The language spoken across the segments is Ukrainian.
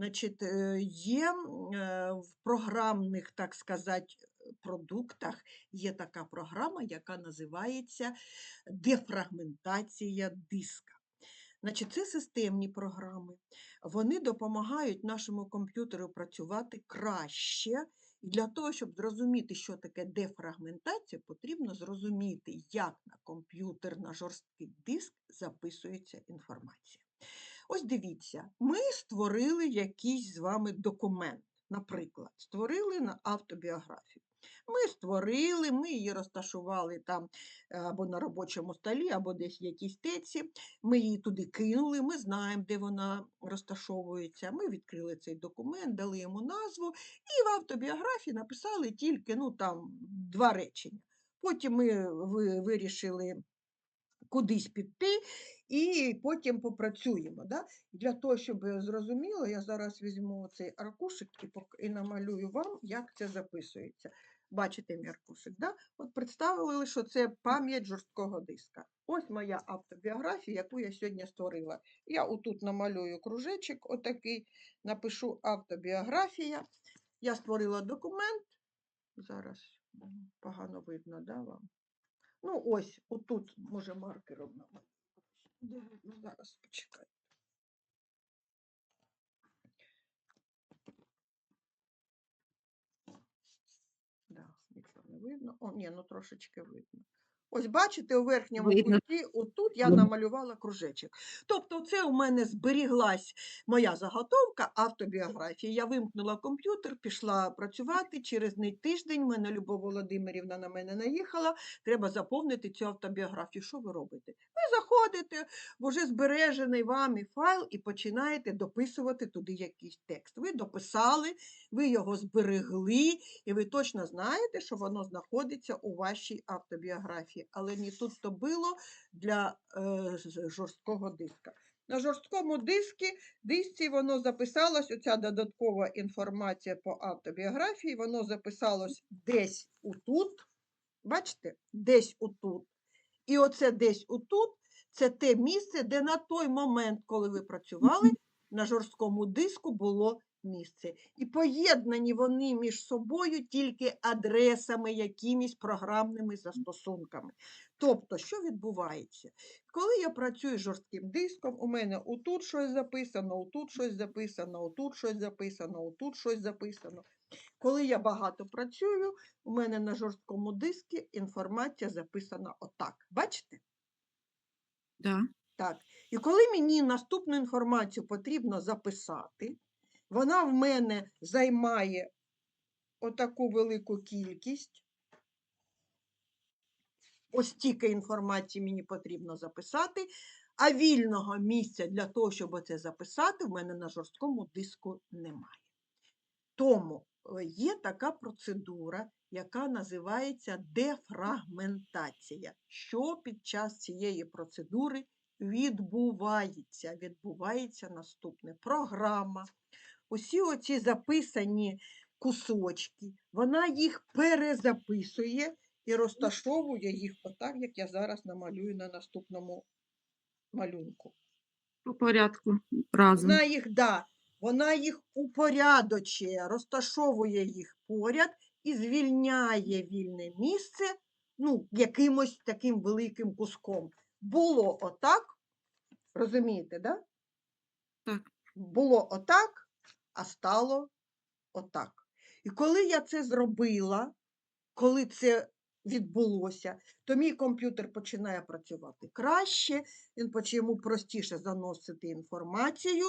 Значить, е, є е, в програмних, так сказати, продуктах є така програма, яка називається дефрагментація диска. Значить, це системні програми. Вони допомагають нашому комп'ютеру працювати краще. І для того, щоб зрозуміти, що таке дефрагментація, потрібно зрозуміти, як на комп'ютер, на жорсткий диск записується інформація. Ось дивіться, ми створили якийсь з вами документ. Наприклад, створили на автобіографію. Ми створили, ми її розташували там е, або на робочому столі, або десь в якійсь теці. Ми її туди кинули, ми знаємо, де вона розташовується. Ми відкрили цей документ, дали йому назву і в автобіографії написали тільки ну, там, два речення. Потім ми вирішили кудись піти і потім попрацюємо. Да? Для того, щоб зрозуміло, я зараз візьму цей аркушик і, намалюю вам, як це записується. Бачите мій аркушик, да? От представили, що це пам'ять жорсткого диска. Ось моя автобіографія, яку я сьогодні створила. Я отут намалюю кружечок, отакий, напишу автобіографія. Я створила документ. Зараз погано видно, да, вам? Ну, ось, отут, може, маркером намалюю. Де видно? Зараз почекай. Да, нічого не видно. О, ні, ну трошечки видно. Ось бачите, у верхньому Видно. куті, отут я намалювала кружечок. Тобто, це у мене зберіглась моя заготовка автобіографії. Я вимкнула комп'ютер, пішла працювати. Через не тиждень мене Любов Володимирівна на мене наїхала. Треба заповнити цю автобіографію. Що ви робите? Заходите в уже збережений вами файл і починаєте дописувати туди якийсь текст. Ви дописали, ви його зберегли, і ви точно знаєте, що воно знаходиться у вашій автобіографії. Але не тут то було для е, жорсткого диска. На жорсткому диску, дисці воно записалось, оця додаткова інформація по автобіографії, воно записалось десь отут. Бачите? Десь отут. І оце десь отут це те місце, де на той момент, коли ви працювали, на жорсткому диску було місце. І поєднані вони між собою тільки адресами, якимись програмними застосунками. Тобто, що відбувається? Коли я працюю з жорстким диском, у мене отут щось записано, отут щось записано, отут щось записано, отут щось записано. Коли я багато працюю, у мене на жорсткому диску інформація записана отак. Бачите? Да. Так. І коли мені наступну інформацію потрібно записати, вона в мене займає отаку велику кількість. Ось стільки інформації мені потрібно записати, а вільного місця для того, щоб це записати, в мене на жорсткому диску немає. Тому е, є така процедура, яка називається дефрагментація. Що під час цієї процедури відбувається? Відбувається наступне. Програма. Усі оці записані кусочки, вона їх перезаписує і розташовує їх отак, як я зараз намалюю на наступному малюнку. По порядку разом. Вона їх, да, вона їх упорядочує, розташовує їх поряд і звільняє вільне місце ну, якимось таким великим куском. Було отак, розумієте, да? Так. Було отак, а стало отак. І коли я це зробила, коли це відбулося, то мій комп'ютер починає працювати краще, він почне простіше заносити інформацію,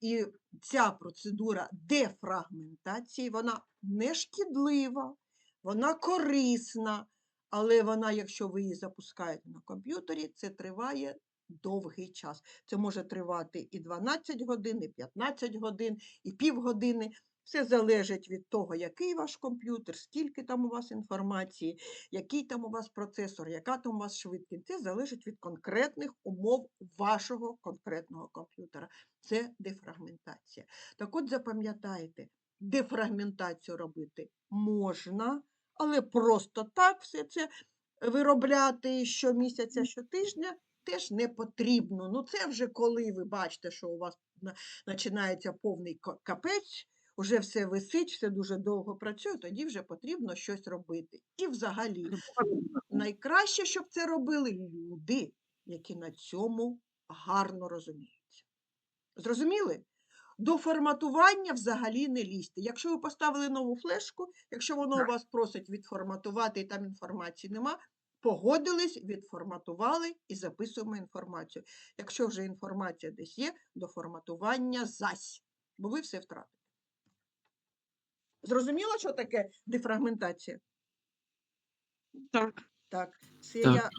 і ця процедура дефрагментації, вона не шкідлива, вона корисна, але вона, якщо ви її запускаєте на комп'ютері, це триває довгий час. Це може тривати і 12 годин, і 15 годин, і півгодини. Все залежить від того, який ваш комп'ютер, скільки там у вас інформації, який там у вас процесор, яка там у вас швидкість. Це залежить від конкретних умов вашого конкретного комп'ютера. Це дефрагментація. Так от запам'ятайте, дефрагментацію робити можна, але просто так все це виробляти щомісяця, щотижня теж не потрібно. Ну це вже коли ви бачите, що у вас починається повний капець, вже все висить, все дуже довго працює, тоді вже потрібно щось робити. І взагалі найкраще, щоб це робили люди, які на цьому гарно розуміються. Зрозуміли? До форматування взагалі не лізьте. Якщо ви поставили нову флешку, якщо воно у вас просить відформатувати і там інформації нема, погодились, відформатували і записуємо інформацію. Якщо вже інформація десь є, до форматування зась, бо ви все втратите. Зрозуміло, що таке дефрагментація? Так. Так, це Так. я